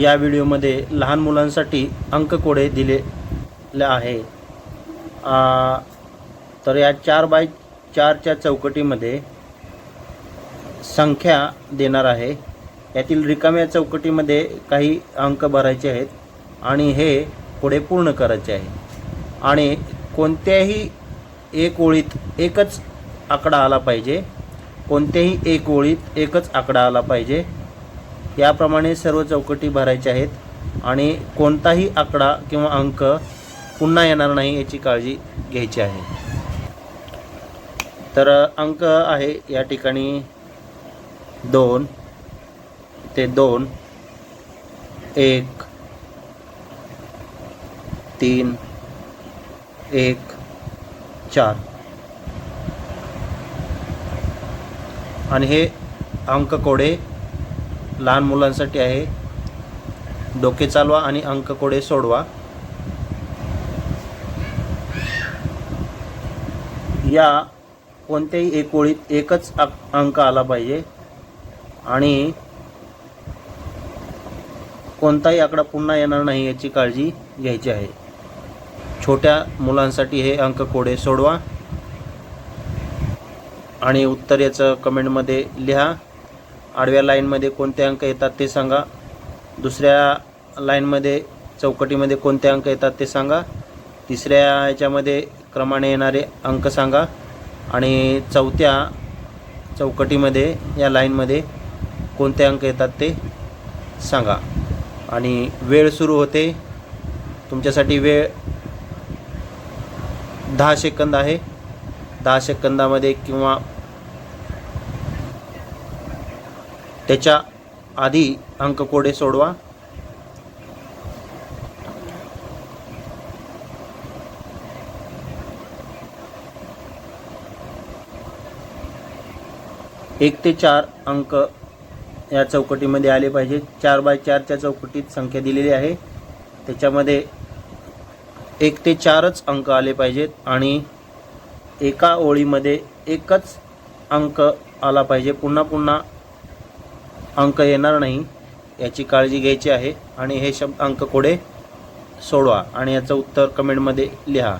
या व्हिडिओमध्ये लहान मुलांसाठी अंककोडे दिलेले आहे. तर या चार बाय चारच्या चौकटीमध्ये संख्या देणार आहे. यातील रिकाम्या चौकटीमध्ये काही अंक भरायचे आहेत आणि हे पुढे पूर्ण करायचे आहे. आणि कोणत्याही एक ओळीत एकच आकडा आला पाहिजे. कोणत्याही एक ओळीत एकच आकडा आला पाहिजे. याप्रमाणे सर्व चौकटी भरायच्या आहेत आणि कोणताही आकडा किंवा अंक पुन्हा येणार नाही याची काळजी घ्यायची आहे. तर अंक आहे या ठिकाणी दोन ते दोन एक तीन एक चार. आणि हे अंक कोडे लहान मुलांसाठी आहे. डोके चालवा आणि अंक कोडे सोडवा. या कोणत्याही एक ओळीत एकच अंक आला पाहिजे. आणि कोणताही आकडा पुन्हा येणार नाही याची काळजी घ्यायची आहे. छोट्या मुलांसाठी हे अंक कोडे सोडवा. आणि उत्तर याचं कमेंटमध्ये लिहा. आडव्या लाईनमध्ये कोणते अंक येतात ते सांगा. दुसऱ्या लाईनमध्ये चौकटीमध्ये कोणते अंक येतात ते सांगा. तिसऱ्या याच्यामध्ये क्रमाने येणारे अंक सांगा. आणि चौथ्या चौकटीमध्ये या लाईनमध्ये कोणते अंक येतात ते सांगा. आणि वेळ सुरू होते. तुमच्यासाठी वेळ दहा सेकंद आहे. दहा सेकंदामध्ये किंवा त्याच्या आधी अंक कोडे सोडवा. एक ते चार अंक या चौकटीमध्ये आले पाहिजे चार बाय चारच्या चौकटीत संख्या दिलेली आहे. त्याच्यामध्ये एक ते चारच अंक आले पाहिजेत आणि एका ओळीमध्ये एकच अंक आला पाहिजे. पुन्हा पुन्हा अंक येणार नाही याची काळजी घ्यायची आहे. आणि हे शब्द अंक कोडे सोडवा आणि याचं उत्तर कमेंटमध्ये लिहा.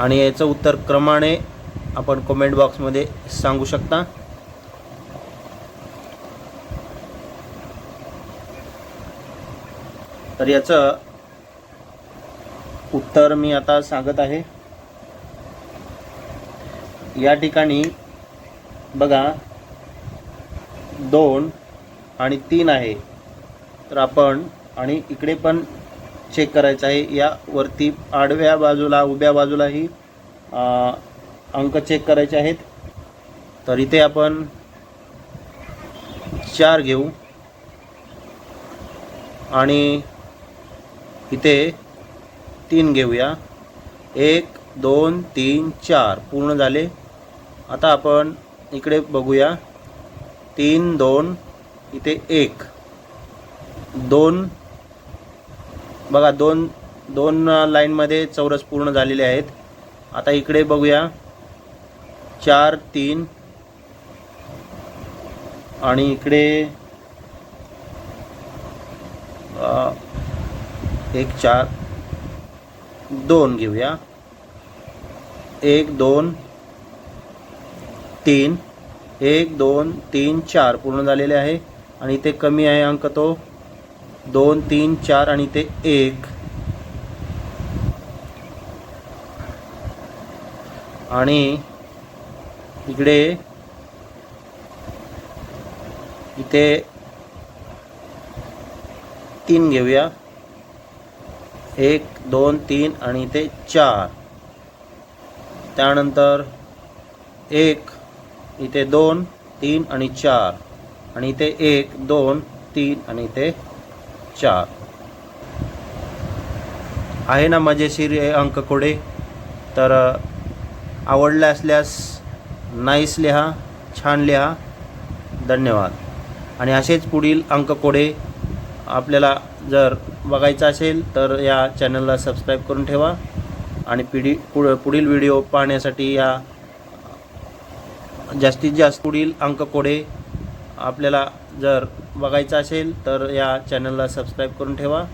आणि याचं उत्तर क्रमाने आपण कमेंट बॉक्समध्ये सांगू शकता. तर याचं उत्तर मी आता सांगत आहे. या ठिकाणी बघा दोन आणि तीन आहे. तर आपण आणि इकडे पण चेक करायचं आहे. या वरती आडव्या बाजूला उभ्या बाजूलाही अंक चेक करायचे आहेत. तर इथे आपण चार घेऊ. आणि इथे तीन घेऊया. एक दोन तीन चार. पूर्ण झाले. आता आपण इकडे बघूया. तीन दोन इथे एक दोन बघा दोन दोन लाईनमध्ये चौरस पूर्ण झालेले आहेत. आता इकडे बघूया. चार तीन आणि इकडे एक चार दोन घेऊया. एक दोन तीन एक दोन तीन चार पूर्ण झालेले आहे. आणि इथे कमी आहे अंक तो दोन तीन चार आणि ते एक. आणि इकडे इथे तीन घेऊया. एक दोन तीन आणि इथे चार. त्यानंतर एक इथे दोन तीन आणि चार. आणि इथे एक दोन तीन आणि इथे चार. आहे ना मजेशीर अंक कोडे? तर आवडले असल्यास नाईस लिहा छान लिहा. धन्यवाद. आणि असेच पुढील अंक कोडे आपल्याला जर बघायचं असेल तर या चॅनलला सबस्क्राईब करून ठेवा. आणि पिढी पुढ पुढील व्हिडिओ पाहण्यासाठी या जास्तीत जास्त पुढील अंक कोडे आपल्याला जर बघायचं असेल तर या चॅनलला सबस्क्राईब करून ठेवा.